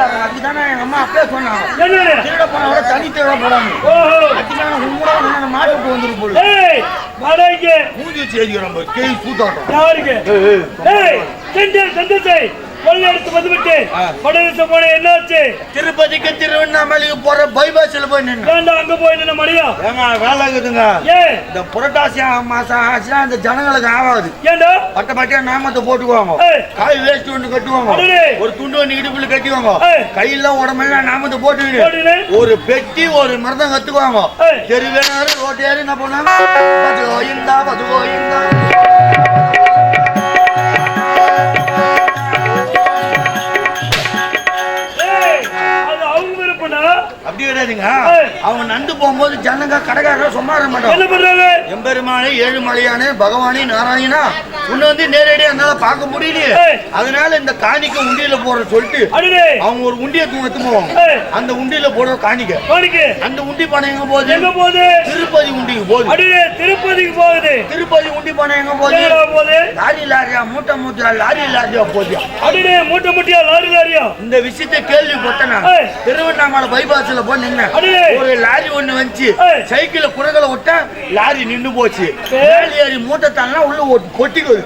திருடிட்டாங்க அதுக்குதானே எங்க அம்மா அப்பயே சொன்னாங்க திருட போனவரை தனி திருட போறாங்க. அதுக்குதானே உங்களோட நான் மாடு விட்டு வந்துரு போல. மூஞ்சி செய்தி நம்ம கேய் சூத்தாட்டம். யாருக்கு? செஞ்சல் செஞ்சல் செய். கொள்ளை எடுத்து வந்துவிட்டு. படகு போன என்னாச்சு திருப்பதிக்கு திருவண்ணாமலைக்கு போற பைபாஸ்ல போய் நின்று ஏண்டா அங்க போய் நின்ன மணியா ஏங்க வேலை இருக்குதுங்க. இந்த புரட்டாசி மாசம் ஆச்சுன்னா இந்த ஜனங்களுக்கு ஆகாது. ஏண்டா? பட்ட பட்டியா நாமத்தை போட்டுக்குவாங்க. காய் வேஸ்ட் ஒண்ணு கட்டுவாங்க. ஒரு துண்டு ஒண்ணு இடுப்புல கட்டிவாங்க. கையில உடம்பெல்லாம் நாமத்தை போட்டுக்கிட்டு. ஒரு பெட்டி ஒரு மருந்தம் கத்துக்குவாங்க. தெருவேனாரு ரோட்டையாரு என்ன பண்ணுவாங்க பது கோயிந்தா பது கோயிந்தா கிடையாதுங்க. அவங்க நந்து போகும்போது ஜனங்க கடைக்காரர் சும்மா இருக்க மாட்டாங்க எம்பெருமானே ஏழுமலையானே பகவானே நாராயணா உன்னை வந்து நேரடியா என்னால பார்க்க முடியலையே. அதனால இந்த காணிக்க உண்டியில போற சொல்லிட்டு அவங்க ஒரு உண்டிய தூங்கத்து போவாங்க. அந்த உண்டியில போடுற காணிக்க. அந்த உண்டி பணம் எங்க போகுது? எங்க போகுது? திருப்பதி உண்டிக்கு போகுது. திருப்பதிக்கு போகுது. திருப்பதி உண்டி பணம் எங்க போகுது? லாரி லாரியா மூட்டை மூட்டை லாரி லாரியா போதியா அடடே மூட்டை முட்டியா லாரி லாரியா? இந்த விஷயத்தை கேள்விப்பட்டேன். திருவண்ணாமலை பைபாஸ்ல போய் லாரி ஒண்ணு வந்துச்சு. சைக்கிள் குரங்களை விட்டா லாரி நின்னு போச்சு. மேல ஏறி மூட்டை தானா உள்ள கொட்டிக்குது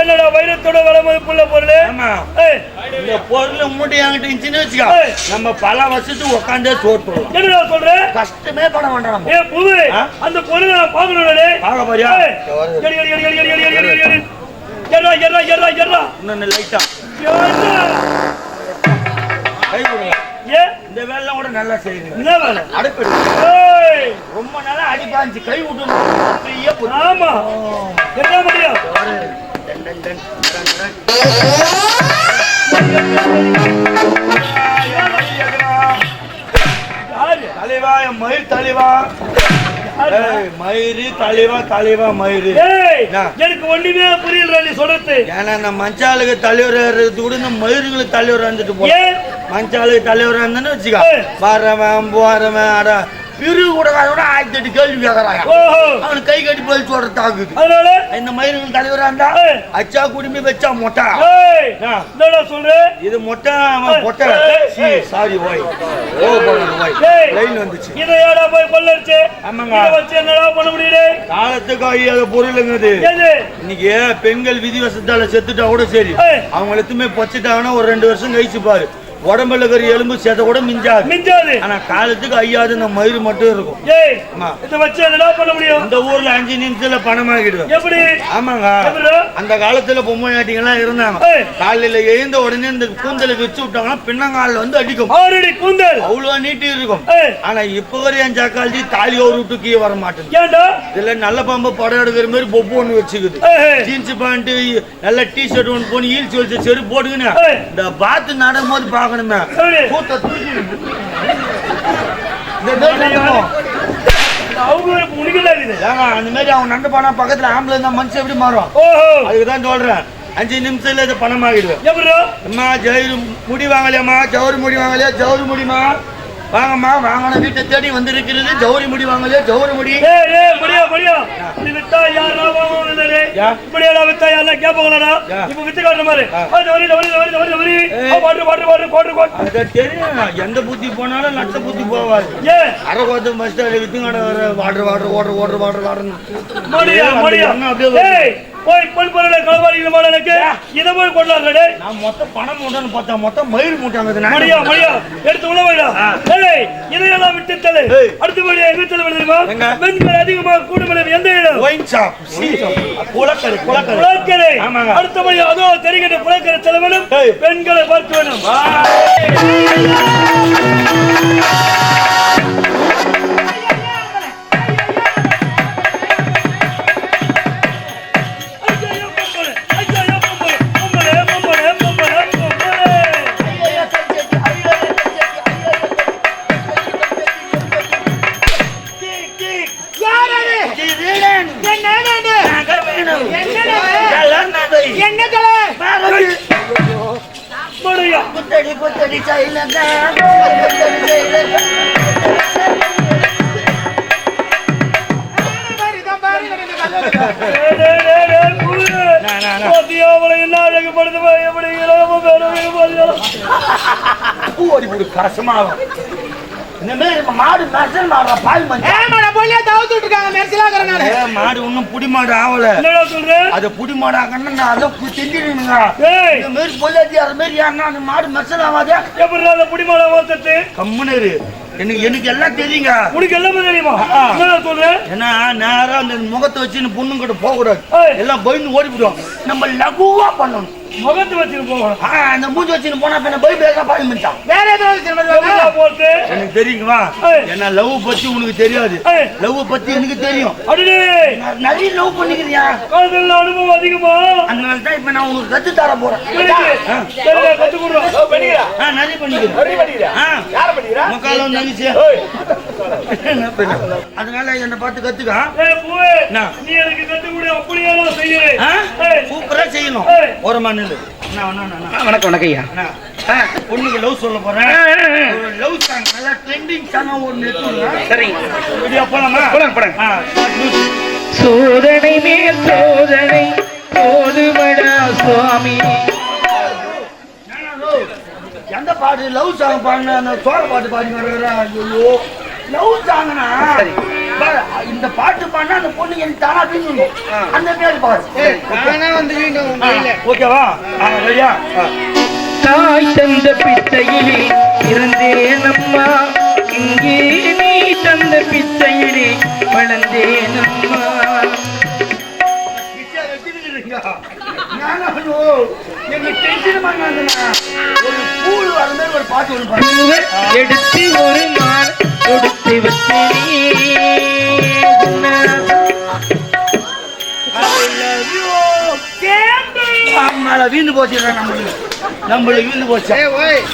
என்னடா வைரத்தோட விலை மதிப்புள்ள பொருள்? இந்த பொருள் மூட்டை என்கிட்ட இருந்துச்சுன்னு வச்சுக்கோ. நம்ம பல வருஷத்துக்கு உட்காந்தே சோறு என்னடா சொல்ற? கஷ்டமே பண்ண வேண்டாம் அந்த பொருளை நான் இந்த வேலை கூட நல்லா செய்யுங்க. அடுப்பு ரொம்ப நாளா அடிப்பாஞ்சு கை விட்டு ஆமா. மயில் தலைவா. மயிறு தலைவா தலைவா மயிறு? எனக்கு ஒண்ணுமே புரியல நீ சொல்றது. ஏன்னா நான் மஞ்சாளுக்கு தலைவர் கூட இந்த மயிர்களுக்கு தலைவர் வந்துட்டு போ ஏன்? மஞ்சாளுக்கு தலைவர் இருந்தேன்னு வச்சுக்க. வரவன் போறவன் அட பிரிவு கூட ஆயிரத்தி எட்டு கேள்வி கேட்கறாங்க அவனுக்கு கை கட்டி பதில் சொல்ற தாக்குது இந்த மயிர்கள் தலைவரா இருந்தா. அச்சா குடும்பி வச்சா மொட்டை. ஏய் ஆ. என்னடா சொல்ற? இது மொட்டை ஏய். சாரி ஓய். ஓ ஏய். லைன் வந்துச்சு. இதை ஏடா போய் கொள்ளடிச்சு? ஆமாங்க. வச்சு என்னடா பண்ண முடியுது? காலத்துக்கு ஐயாத பொருளுங்குது. எது இன்னைக்கு பெண்கள் விதிவசத்தால செத்துட்டா கூட சரி. அவங்க எத்துமே பச்சுட்டாங்கன்னா ஒரு ரெண்டு வருஷம் கழிச்சு பாரு. உடம்புல இருக்கிற எலும்பு சேத கூட மிஞ்சாது. மிஞ்சாது. ஆனா காலத்துக்கு ஐயாது இந்த மயிறு மட்டும் இருக்கும். இதை வச்சு என்னடா பண்ண முடியும்? இந்த ஊர்ல அஞ்சு நிமிஷத்துல பணமாகிடுவேன் எப்படி? ஆமாங்க? அந்த காலத்துல பொம்மை நாட்டிங்கெல்லாம் இருந்தாங்க. காலையில எழுந்த உடனே இந்த கூந்தலை வச்சு விட்டாங்கன்னா பின்னங்காலில் வந்து அடிக்கும். ஆறடி கூந்தல். அவ்வளவு நீட்டி இருக்கும். ஆனா இப்ப வரை என் ஜக்காலி தாலி ஒரு விட்டு கீழே வர மாட்டேங்குது. இதுல நல்ல பாம்பு படம் எடுக்கிற மாதிரி பொப்பு ஒண்ணு வச்சுக்குது. ஜீன்ஸ் பேண்ட் நல்ல டி ஷர்ட் ஒன்று போன ஹீல்ஸ் வச்சு செருப்பு போட்டுக்கினு. ஏய். இந்த பாத்து நடும் போது பாக்கணுமே ஆகணுமே முடிக்கல அந்த மாதிரி அவங்க நடந்து போனா பக்கத்துல ஆம்புலன்ஸ் தான் மனுஷன் எப்படி மாறும் அதுக்கு தான் சொல்றேன். அஞ்சு நிமிஷத்துல இது பணமாகிடுவேன் எப்படிமா ஜவுரி முடி வாங்கலையாம்மா ஜவுரி முடி வாங்கலையா? ஜவுரி முடியுமா? வாங்கம்மா வாங்கின வீட்டை தேடி வந்திருக்கிறது. ஜவுரி முடி வாங்கலையோ? ஜவுரி முடி. முடியா முடியா. இது வித்தா யாரா இப்ப வித்து மாதிரி. ஜவுரி ஜவுரி ஜவுரி ஜவுரி ஜவுரி பாட்டு எந்த புத்தி போனாலும் நட்ட புத்தி போவாது. ஏ அரை கோத்து பஸ் வித்து காட்ட வாடுற வாடுற ஓடுற ஓடுற வாடுற வாடுற போய் பொன் பொருளை களவாடிக்கிற மாதிரி எனக்கு இதை போய் கொண்டாடுறே நான் மொத்தம் பணம் மூட்டைன்னு பார்த்தா மொத்தம் மயில் மூட்டாங்க மடியா மடியா எடுத்து உணவைடா ஏய் இதையெல்லாம் விட்டு தலை ஏய். அடுத்தபடியா எங்க தலை தெரியுமா? பெண்கள் அதிகமாக கூடுமலை எந்த இடம்? ஒயின் ஷாப் குளக்கரை குளக்கரை புலக்கரை ஆமாங்க. அடுத்தபடியா அதோ தெரிகின்ற புலக்கரை செலவனும் ஏய். பெண்களை பார்க்க வேணும். போடு கசமாகும் நம்ம மாடு மெசல் மாடுற பால் நான் போலியா தவிர்த்து விட்டுருக்காங்க மெர்சிலா நானு ஏ, மாடு இன்னும் புடி மாடு ஆகல என்னடா சொல்ற? அத புடி மாடு ஆகணும்னா நான் அதை செஞ்சிருங்க ஏய். இந்த மாதிரி பொல்லாட்டி அது மாதிரி யாருன்னா அந்த மாடு மெசல் ஆகாதே எப்படி அந்த புடிமால வாத்தத்து கம்முன்னு இரு. எனக்கு எனக்கு எல்லாம் தெரியுங்க. உனக்கு எல்லாமே தெரியுமா? ஆ. என்னடா சொல்ற? ஏன்னா நேரா அந்த முகத்தை வச்சு பொண்ணு கிட்ட போக கூடாது. எல்லாம் பயந்து ஓடி போடுவோம் நம்ம லகுவா பண்ணணும். முகத்து வச்சுட்டு போகணும். ஆ, அந்த மூஞ்சி வச்சுன்னு போனா பின்ன போய் பேச பாய் மச்சான் வேற ஏதாவது போட்டு. எனக்கு தெரியுங்கவா ஏய். என்ன லவ் பத்தி உனக்கு தெரியாது. லவ் பத்தி எனக்கு தெரியும். நிறைய லவ் பண்ணிக்கிறியா காதல் அனுபவம் அதிகமா? அதனால தான் இப்ப நான் உனக்கு கத்து தர போறேன். கத்து ஆ, நிறைய பண்ணிக்கிறேன். யார பண்ண? அதனால என்னை பார்த்து கத்துக்கா? நீ எனக்கு கத்து கொடு அப்படியே? ஏய். சூப்பரா செய்யணும். ஒரு மண்ணில் வணக்கம் வணக்கம் ஐயா. பொண்ணுக்கு லவ் சொல்ல போறேன். ஒரு லவ் சாங் நல்லா ட்ரெண்டிங் சாங்கா ஒன்று சரிங்க போலாமா. சோதனை மேல் சோதனை போதுமடா சுவாமி. நானா லவ்? எந்த பாட்டு? லவ் சாங் பாடின சோழ பாட்டு பாடி ஐயோ. லவ் சாங்னா? சரி. இந்த பாட்டு பாடினா அந்த பொண்ணு எனக்கு தானா அப்படின்னு அந்த பேர் வந்து வீண்டும் ஓகேவா ரெடியா தாய் தந்த பிச்சையிலே இருந்தேனம்மா இங்கே நீ தந்த பிச்சையிலே ஒரு பூல் வர மாதிரி ஒரு பாட்டு எடுத்து ஒரு மாலை கொடுத்து மேல வீந்து போச்சு நம்மளுக்கு. நம்மளுக்கு வீந்து போச்சு.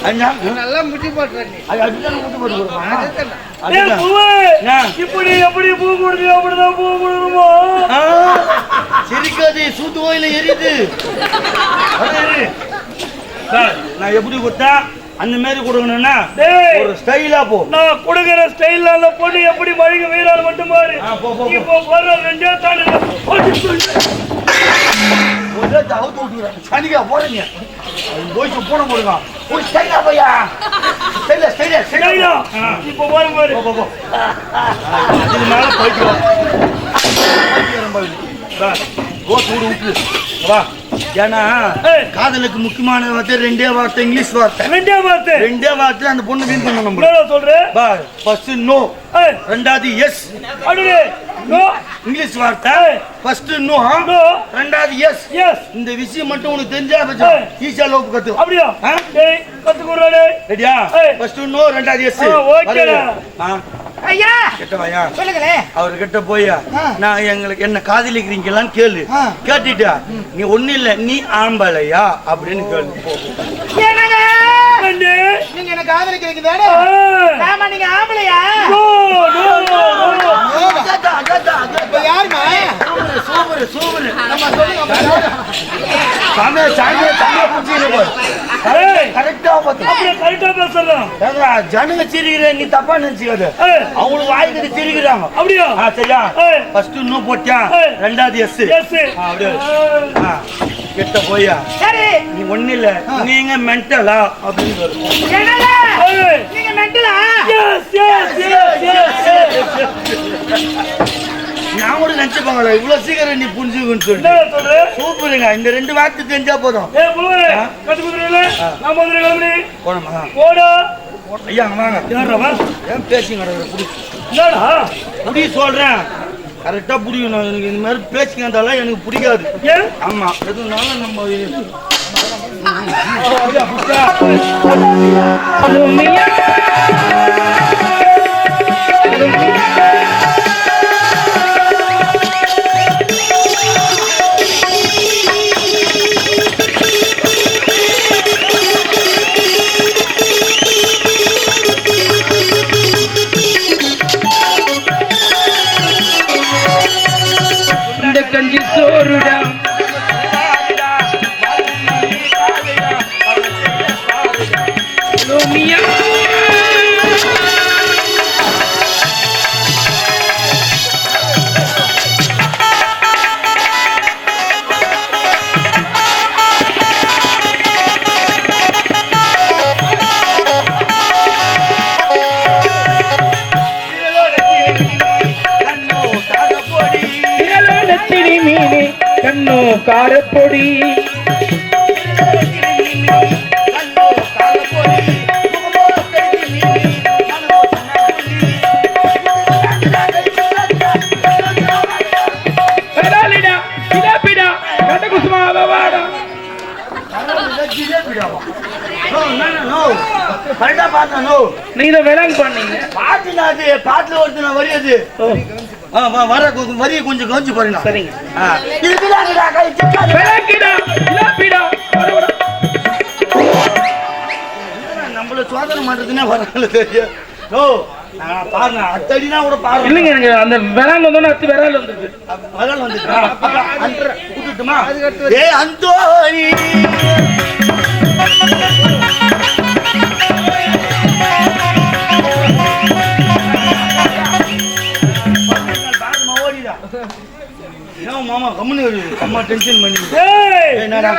அண்ணா, நல்லா முட்டி போட்டுற நீ. அது அப்படிதான் ஊத்து போட்டு கொடுப்பான். ஏய் அதுதான். பூவே என்ன? இப்படி எப்படி பூ கொடுத்து அப்படிதான் பூ கொடுக்கணுமா சிரிக்காது சூத்து கோயில எரியுது. நான் எப்படி கொடுத்தா அந்த மாதிரி கொடுக்கணும்னா ஒரு ஸ்டைலா போ. நான் கொடுக்கிற ஸ்டைல்ல அந்த பொண்ணு எப்படி மழுங்க வீரால் மட்டும் பாரு. ஆ, போ, போ, போ. இப்போ போற ரெண்டே தாண்டி ஒரு இடத்த அவுத்து விட்டுக்கிறேன். சனிக்கா போறீங்க அது போய் போன போடுங்க ஒரு ஸ்டைலா போயா ஸ்டைலா ஸ்டைலா ஸ்டைலா இப்போ பாரு பாரு போ, போ, போ. இதுக்கு மேல போயிட்டு வா. பைத்தியம் பாரு. வா. ரோட்டு விடு விட்டு. வா. ஏன்னா. காதலுக்கு முக்கியமான வார்த்தை ரெண்டே வார்த்தை இங்கிலீஷ் வார்த்தை. ரெண்டே பார்த்து ரெண்டே வார்த்தை அந்த பொண்ணு வீண் பண்ண நம்ம என்னடா சொல்ற? பா ஃபர்ஸ்ட் நோ ஏய். ரெண்டாவது எஸ் நோ இங்கிலீஷ் வார்த்தை. ஃபர்ஸ்ட் நோ ரெண்டாவது எஸ் எஸ் இந்த விஷயம் மட்டும் உனக்கு தெரிஞ்சா பச்சா. ஈஸியா லவ் கத்து. அப்படியா? டேய் கத்துக்குறா டேய். ரெடியா. ஃபர்ஸ்ட் நோ ரெண்டாவது எஸ் ஆ, ஓகேடா. ஐயா! கிட்ட வாயா சொல்லுங்களே. அவர்கிட்ட போயா நான் எங்களுக்கு என்ன காதலிக்கிறீங்களான்னு கேளு. கேட்டுட்டா நீ ஒண்ணு இல்ல நீ ஆம்பளையா? அப்படின்னு கேளு. நீங்க என்ன காதலிக்கிறீங்க தானே. ஆமா நீங்க ஆம்பளையா? யாருமா சூப்பர் சூப்பர் சாமி சாமி கரெக்டா அப்படியே கரெக்டா பேசுறான். ஏங்க, ஜனங்க சிரிக்கிற நீ தப்பா நினைச்சுக்காத. அவங்களுக்கு வாய்க்கு சிரிக்கிறாங்க. அப்படியா? ஆ சரியா. ஃபர்ஸ்ட் இன்னும் போட்டியா. ரெண்டாவது எஸ் எஸ் அப்படியே ஆ, கிட்ட போயா? சரி. நீ ஒண்ணு இல்ல. நீங்க மென்டலா அப்படின்னு நீங்க மென்டலா எஸ் எஸ் எஸ் எஸ் நான் கூட நினைச்சுப்பாங்களா இவ்வளவு சீக்கிரம் நீ புரிஞ்சுக்கன்னு சொல்லி சூப்பருங்க இந்த ரெண்டு வார்த்தை தெரிஞ்சா போதும். போனோமா? போடா. ஐயா அங்க வாங்க. பேசிங்க? புடி. என்னடா? புடி சொல்றேன். கரெக்டா புரியணும் எனக்கு இந்த மாதிரி பேசிங்க இருந்தாலும் எனக்கு பிடிக்காது. ஏன் ஆமா எதுனாலும் நம்ம ஐயா, கரெக்டா பார்த்தா நோ. நீங்க விலங்கு பண்ணீங்க. பாட்டு அது பாட்டுல ஒருத்தன வரி அது வர கொ- வரியை கொஞ்சம் கவனிச்சு பாருங்க. சரிங்க. இது கை. விலங்கிடா சிலாப்பிடா நம்மள சோதனை பண்றதுன்னே வரல தெரியும் ஓ நான் பாருங்க அத்தடினா கூட பாருங்க. இல்லைங்க எனக்கு அந்த விலங்கு வந்தோன்னு அத்து விரல் வந்துருக்கு வரல் வந்துட்டு கூட்டுட்டுமா? ஏ மாமா கம்முனு வருது அம்மா டென்ஷன் பண்ணி ஏய், என்னடா?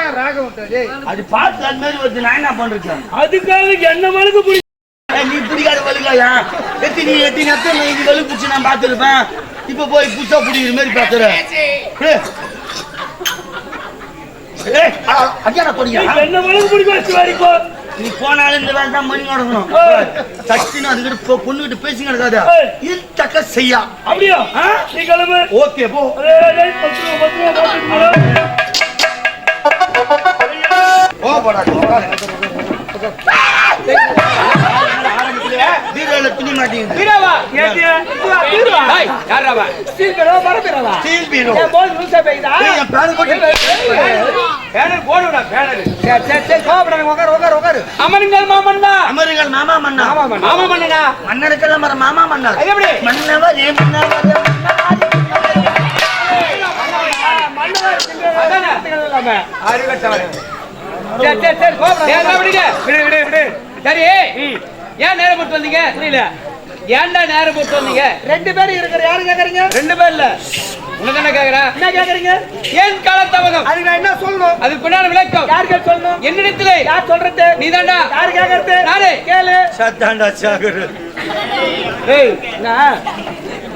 அது பார்த்து அது மாதிரி வருது. நான் என்ன பண்றது? அதுக்காக என்ன மழுக்கு பிடி ஏய், நீ பிடிக்காத வலுக்காயா எத்தி நீ எத்தி நத்த நீ இது வலு பிடிச்சி நான் பார்த்துருப்பேன். இப்ப போய் புதுசா பிடிக்கிற மாதிரி பார்த்துற. அஜான பொடியா என்ன மழுக்கு பிடிக்க வச்சு வரைக்கும் நீ போனாலும் இந்த வேலை தான் மணி நடக்கணும். சக்தின்னு அதுக்கிட்ட பொண்ணுகிட்ட பேசி கிடக்காத ஏய். இருத்தக்க செய்யா. அப்படியா? நீ கிளம்பு. ஓகே போ. ஏய், ஏய், பத்து ரூபா பத்து ரூபா பார்த்துட்டு ஓ போடா பீரோல துணி மாட்டேங்குது அமருங்கள் மாமன்னா அமருங்கள் மாமா மன்னா மாமா மன்னா மாமா மாமா மன்னா மன்னவர் ஏ மன்னவர் சரி சரி ஏன் நேரம் போட்டு வந்தீங்க புரியல ஏன்டா நேரம் போட்டு வந்தீங்க? ரெண்டு பேரும் இருக்கிற யாரு கேக்குறீங்க? ரெண்டு பேர் இல்ல. உனக்கு என்ன கேக்குறேன் என்ன கேக்குறீங்க? ஏன் காலத்தாமதம் அதுக்கு நான் என்ன சொல்லணும்? அதுக்கு பின்னாடி விளக்கம். யாருக்கு சொல்லணும்? என்னிடத்திலே. யார் சொல்றது? நீதான்டா யாரு கேக்குறது? நானே. கேளு. சத்தாண்டா சாகரு ஏய்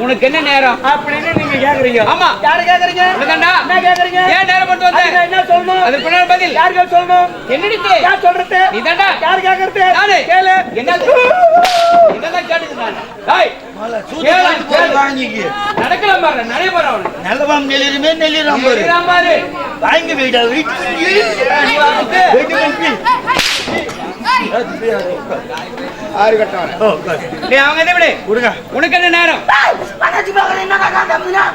உனக்கு என்ன நேரம்? அப்படின்னு நீங்க கேக்குறீங்க. ஆமா. யாரு கேக்குறீங்க? என்ன கேக்குறீங்க? ஏன் நேரம் போட்டு அதுக்கு வந்த நான் என்ன சொல்லணும்? அதுக்கு பின்னாடி பதில். யாருக்கு சொல்லணும்? என்னிடத்திலே யார் சொல்றது? நீதான்டா யாரு கேக்குறது? நானே. கேளு. என்ன என்னதான் கேட்டுக்கு நான் டேய். வாங்கி போயிட்டா வீட்டு டேய் அவங்க இதை விடு? உனக்கு என்ன நேரம்? மனசு பாக்குற என்ன காண்டாமதுனா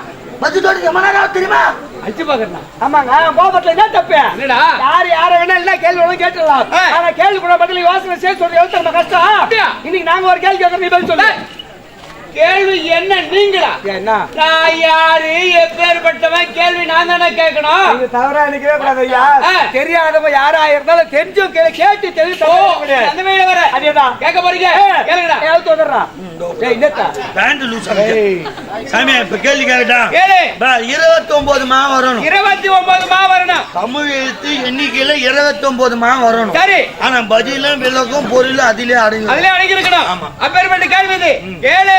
பத்துட்டோடு எமனாரா தெரியுமா? அச்சு பாக்குறா ஆமாங்க கோபத்துல என்ன தப்பு? என்னடா? யாரு யார வேணா கேள்வி ஒண்ணு கேட்டுடலாம். ஆ. ஆனா கேள்வி கூட பதில் யோசனை சேர்த்து சொல்றது எவ்வளவு நம்ம கஷ்டம்? அப்படியா? இன்னைக்கு நாங்க ஒரு கேள்வி கேட்கறோம் நீ பதில் சொல்லு கேள்வி என்ன நீங்களா? என்ன நான் யாரு? எப்பேற்பட்டவன் கேள்வி நான் தானே கேட்கணும். இது தவறா நினைக்கவே கூடாது ஐயா. ஆ. தெரியாதவங்க யாரா இருந்தாலும் தெரிஞ்சும் கேளு கேட்டு தெரிஞ்சு. அந்த மேல வர. அதேதான் கேட்க போறீங்க. கேளுங்கடா. பேண்ட் லூஸ் சாமி இப்ப கேள்வி கேட்டா இருபத்தி ஒன்பது மா வரணும் இருபத்தி ஒன்பது மா வரணும் தமிழ் எழுத்து எண்ணிக்கையில இருபத்தி ஒன்பது மா வரணும் சரி ஆனா பதிலும் விளக்கும் பொருளும் அதிலே அடங்கும் அதுல அடங்கி இருக்கணும் ஆமா. அப்பேற்பட்ட கேள்வி இது கேளு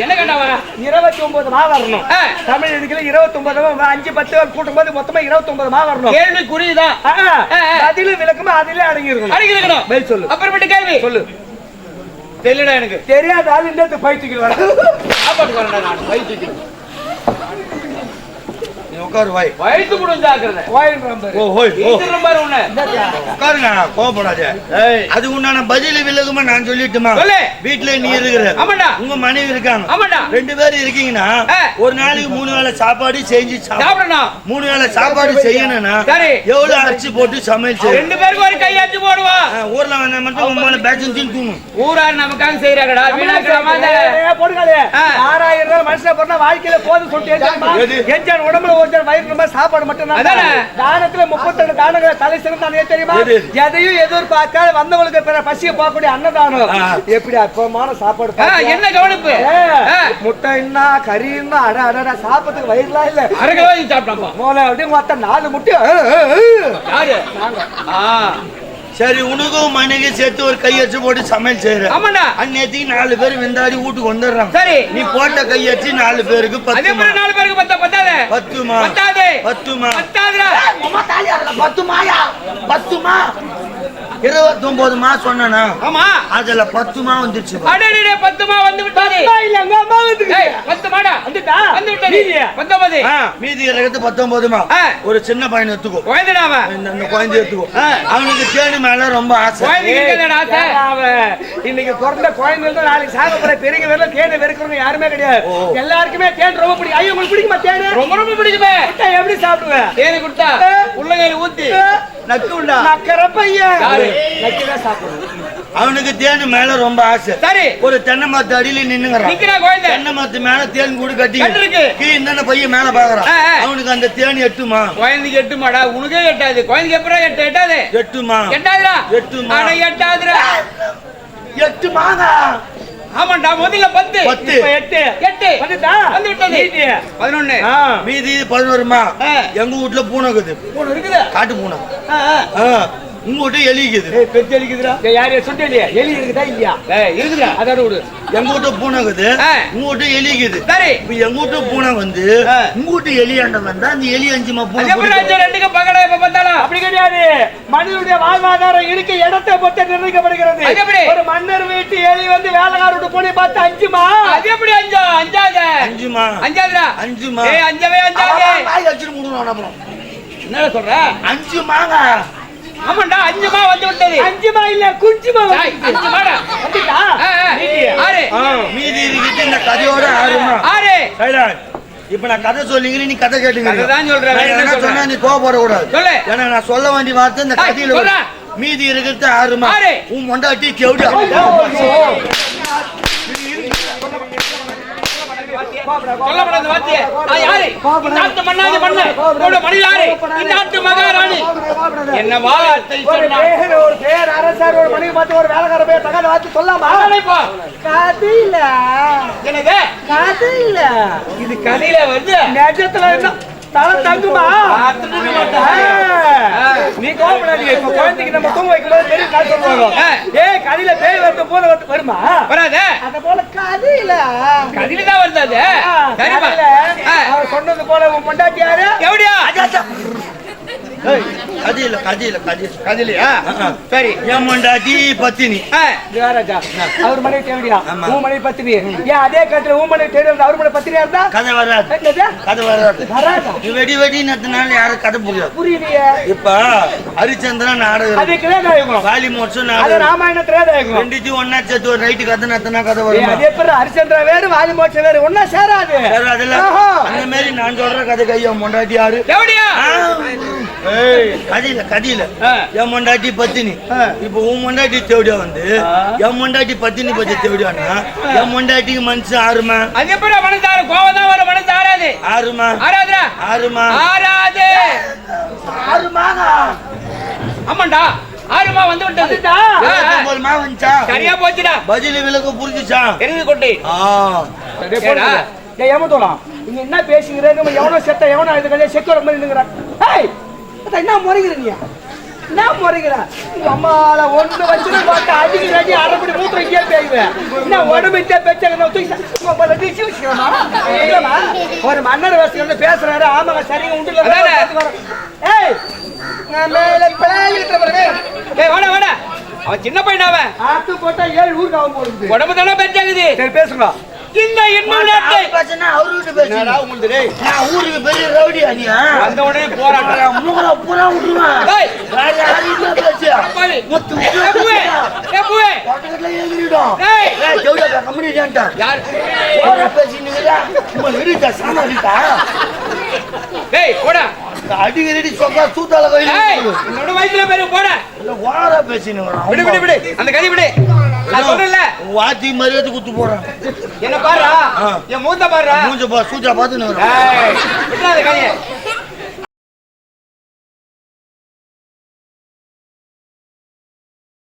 என்ன கண்டா வர இருபத்தி ஒன்பது மா வரணும் ஆ, தமிழ் இதுக்குள்ள இருபத்தி ஒன்பது அஞ்சு பத்து கூட்டும் போது மொத்தமா இருபத்தி ஒன்பது மா வரணும் கேள்வி குறிதான். அதிலும் விளக்குமா அதிலே அடங்கி இருக்கணும் அடங்கி இருக்கணும் பதில் சொல்லு. அப்பேற்பட்ட கேள்வி சொல்லு தெரியலடா எனக்கு. தெரியாத ஆள் இந்த பயிற்சிக்கு வர. சாப்பாடு வரேன்டா நான். நீ உட்காரு வாய். வயிற்று கூட ஜாக்கிரதை. ஓ ஹோய் ஓ. வீட்டுல பாரு உன்னை. உட்காருங்க கோவப்படாத அது உண்டான பதில் விலகுமா நான் சொல்லிட்டுமா? சொல்லு. வீட்டுல நீ இருக்கிற. ஆமாண்டா. உங்க மனைவி இருக்காங்க. ஆமாண்டா. ரெண்டு பேரும் இருக்கீங்கன்னா. ஒரு நாளைக்கு மூணு வேளை சாப்பாடு செஞ்சு சாப்பிட. சாப்பிடணும். மூணு வேளை சாப்பாடு செய்யணும்னா சரி. எவ்வளவு அரிசி போட்டு சமையல் ரெண்டு பேருக்கு ஒரு கையாச்சு போடுவோம் ஆ, ஊர்ல வந்தா மட்டும் உங்க பேட்சன் தூணும் ஊரார் நமக்காக செய்யறாங்கடா ஆ. ஆறாயிரம் ரூபாய் மனுஷன் வாழ்க்கையில போதும் சொல்லிட்டு? எஞ்சான் உடம்புல ஒரு வயிறு ரொம்ப சாப்பாடு மட்டும் தான்? தானத்துல முப்பத்தெட்டு தானங்களை தலை சிறந்தானே தெரியுமா? எது? எதையும் எதிர்பார்க்காத வந்தவங்களுக்கு பிற பசிய போகக்கூடிய அன்னதானம். எப்படி அற்புதமான சாப்பாடு? என்ன கவனிப்பு? ஏ, ஆ. முட்டை என்ன கறி என்ன அட அட சாப்பிட்டதுக்கு வயிறுலாம் இல்ல. அரை கிலோ அப்படியே மொத்த நாலு முட்டை. நாங்க. சரி உனக்கும் மனைவி சேர்த்து ஒரு கையச்சு போட்டு சமையல் செய்யற. ஆமாண்டா அந்நேரத்துக்கு நாலு பேர் விந்தாடி வீட்டுக்கு வந்துடுறாங்க. சரி. நீ போட்ட கையச்சு நாலு பேருக்கு அதே பத்துமா மாதிரி நாலு பேருக்கு பத்தா பத்தாத? பத்துமா பத்தாது. பத்துமா பத்தாதுடா. அம்மா தாலி பத்துமாயா பத்துமா இருபத்தொன்பதுமா சொன்னா ஆமா. அதுல பத்துமா வந்துருச்சு அடடே பத்துமா வந்து விட்டது இல்ல எங்க அம்மா வந்து பத்து மாடா. வந்துட்டா? வந்து? பத்தொன்பது மீதி இருக்கிறது பத்தொன்பதுமா ஆ. ஒரு சின்ன பையன் எடுத்துக்கோ குழந்தைடா அவன். இந்த இந்த குழந்தை எடுத்துக்கோ அவனுக்கு தேனி மேல ரொம்ப ஆசை. அவன்? இன்னைக்கு பிறந்த குழந்தைங்க நாளைக்கு சாக போற பெரிய பேர்ல தேனை வெறுக்கிறவங்க யாருமே கிடையாது. எல்லாருக்குமே தேன் ரொம்ப பிடிக்கும். ஐயோ உங்களுக்கு பிடிக்குமா தேனு? ரொம்ப ரொம்ப பிடிக்குமே. எப்படி சாப்பிடுவேன்? தேனி கொடுத்தா உள்ளங்கையில ஊத்தி நக்கு உண்டா? நக்கற பையன். அவனுக்கு தேனி மேல ரொம்ப ஆசை. சரி. ஒரு தென்னை மரத்து அடியில நின்னுங்கிறான். தென்னை மரத்து மேல தேன் கூடு கட்டி. இருக்கு. கீழே இந்த பையன் மேல பாக்குறான். அவனுக்கு அந்த தேனி எட்டுமா? குழந்தைக்கு எட்டு மாடா உனக்கே எட்டாது. குழந்தைக்கு எப்பறம் எட்டு? எட்டாது? எட்டுமா? எட்டாதுடா. எட்டுமா. அட எட்டாதுடா. எட்டுமாங்க. ஆமாண்டா முதல்ல பத்து. பத்து. இப்ப எட்டு. எட்டு. வந்துட்டா? வந்து விட்டது. பதினொன்னு. மீதி பதினோருமா. எங்க வீட்டுல பூனை இருக்குது. மூணு இருக்குது. காட்டு பூனை. ஆ, ஆ. ஆ, உங்க வீட்டு எலி இருக்குது ஏய் பெரிய எலிக்குதுடா ஏய் யாரையா சுட்டு இல்லையா எலி இருக்குதா இல்லையா? ஏய், இருக்குதுடா அதோட விடு எங்க வீட்டு பூனை இருக்குது ஆ. உங்க வீட்டு எலி இருக்குது சரி. இப்ப எங்க வீட்டு பூனை வந்து ஆ. உங்க வீட்டு எலியாண்ட வந்தா அந்த எலி அஞ்சுமா பூனை அது எப்படி. அஞ்சு ரெண்டுக்கு பக்கடா எப்ப பார்த்தாலும். அப்படி கிடையாது. மனிதனுடைய வாழ்வாதாரம் இருக்க இடத்தை பொறுத்து நிர்ணயிக்கப்படுகிறது? ஒரு மன்னர் வீட்டு எலி வந்து வேலைக்கார விட்டு போனே பார்த்து அஞ்சுமா அது எப்படி அஞ்சா? அஞ்சாத? அஞ்சுமா? அஞ்சாதுடா. அஞ்சுமா ஏய் அஞ்சவே அஞ்சாது. வாய் வச்சுட்டு மூடுவான் அப்புறம். என்ன சொல்ற? அஞ்சுமாங்க. ஆமாண்டா அஞ்சுமா வந்து விட்டது. அஞ்சுமா இல்ல குஞ்சுமா டேய், அஞ்சு மாடா. வந்துட்டா. ஆறு. மீதி இருக்குது இந்த கதையோட ஆறுமா ஆறு. சைலான் இப்ப நான் கதை சொல்லிங்க நீ கதை கேட்டுங்க கதைதான் சொல்றேன்? சொன்னா நீ கோவப்படக்கூடாது. சொல்லு. ஏன்னா நான் சொல்ல வேண்டிய வார்த்தை இந்த கதையில. மீதி இருக்கிறது ஆறுமா ஆறு. உன் மொண்டாட்டி கெவுடியா சொல்லப்படாத வார்த்தையே நான் யாரு? இந்நாட்டு மன்னாதி மன்னர் உன்னோட மணி யாரு இந்நாட்டு மகாராணி. என்ன வார்த்தை ஒரு பேர் ஒரு பேர் அரசர் ஒரு மனைவி பார்த்து ஒரு வேலைக்கார பேர் தகாத வார்த்தை சொல்லாமா? அழைப்பா கதையில. என்னது? இது கதையில வந்து நிஜத்துல என்ன? தலை தங்குமா. நீ கோபப்படாதீங்க இப்ப குழந்தைக்கு நம்ம தூங்க வைக்கும்போது பெரிய கதை சொல்லுவாங்க. ஏய் கதையில பேய் வந்து போல வந்து வருமா? வராதே. அத போல கதையில கதையில தான் வருது அது. சொன்னது போல உன் பொண்டாட்டி யாரு? எப்படியா கதையிலையா சரி. என் மொண்டாட்டி பத்தினி. அவர் மனைவி தேவடியா. உன் மனைவி பத்தினி ஏன் அதே காலத்துல உன் மனைவி அவர் மனைவி பத்தினியா இருந்தா? கதை வராது? கதை வராது. வெடி வெடி நத்தினால யாரும் கதை புரியாது புரியலையே. இப்ப ஹரிச்சந்திரன் நாடகம் அது கிரேதாயகம் வாலி மோட்சம் அது நாடகம் ராமாயண திரேதாயகம் ரெண்டுத்தையும் ஒன்னா சேர்த்து ஒரு நைட்டு கதை நத்தினா கதை வருமா? அதே பேர் ஹரிச்சந்திரா வேறு வாலி மோட்சம் வேறு ஒன்னா சேராது. அந்த மாதிரி நான் சொல்ற கதை கையா மொண்டாட்டி யாரு. ஏய், கதையில கதையில. என் மொண்டாட்டி பத்தினி. இப்ப உன் மொண்டாட்டி தேவடியா வந்து? என் மொண்டாட்டி பத்தினி பத்தி தேவடியானா? என் மொண்டாட்டிக்கு மனுஷன் ஆறுமா? அது எப்படி மனசு ஆறு? கோவம் தான் வரும். மனசு ஆறாது. ஆறுமா? ஆறாதுடா. ஆறுமா? ஆறாது. ஆறுமாங்க ஆமாண்டா. ஆறுமா வந்து விட்டது. வந்துட்டா? ஆ, ஆ. போதுமா வந்துச்சா? சரியா போச்சுடா. பதில் விளக்கு புரிஞ்சுச்சா? எருது கொண்டு. ஆ. ஏமாத்தோலாம் நீங்க என்ன பேசுகிறீங்க எவனோ செத்த எவனோ இது கதையை செக்கோட மாதிரி அதான் என்ன முறைகிற நீ? என்ன முறைகிற? உங்க அம்மால ஒண்ணு வச்சுட்டு பார்த்து அடிக்க அடி அரைப்படி மூத்திரம் இங்கே பேயுவேன் என்ன உடம்பு இங்கே பேச்சாங்க ஒரு மன்னர் வேசிகள் பேசுறாரு. ஆமாங்க சரிங்க அதானே? ஏய்! மேல பிளாலிட்டு பாருங்க. ஏய் வாடா வாடா. அவன் சின்ன பையன் அவன்? ஆத்து போட்டா ஏழு ஊருக்கு போடுது. உடம்பு தானே பெருசாகுது சரி பேசுங்க. இந்த இன்னும் நாட்டை பிரச்சனை அவர்கிட்ட பேசுறா உங்களுக்கு டேய். நான் ஊருக்கு பெரிய ரவுடி அனியா வந்த உடனே போராட்டம். மூளை பூரா விட்டுருவேன். வேற பேசியா ஏறிடும் கம்பெனி. ஜான்டா யார்? உங்க விரிட்டா டேய் போடா. சொக்கா சூத்தால கையில் என்னோட வயசுல பேரு போடா. ஓரா பேசினீங்களா விடு விடு விடு. அந்த கதை விடு. நான் சொல்றேன்ல. வாத்தி மரியாதை குத்து போறேன் என்ன பாருடா ஆ. என் மூத்த பாருடா மூஞ்ச பா பார்த்து விட்டுறாத கையை.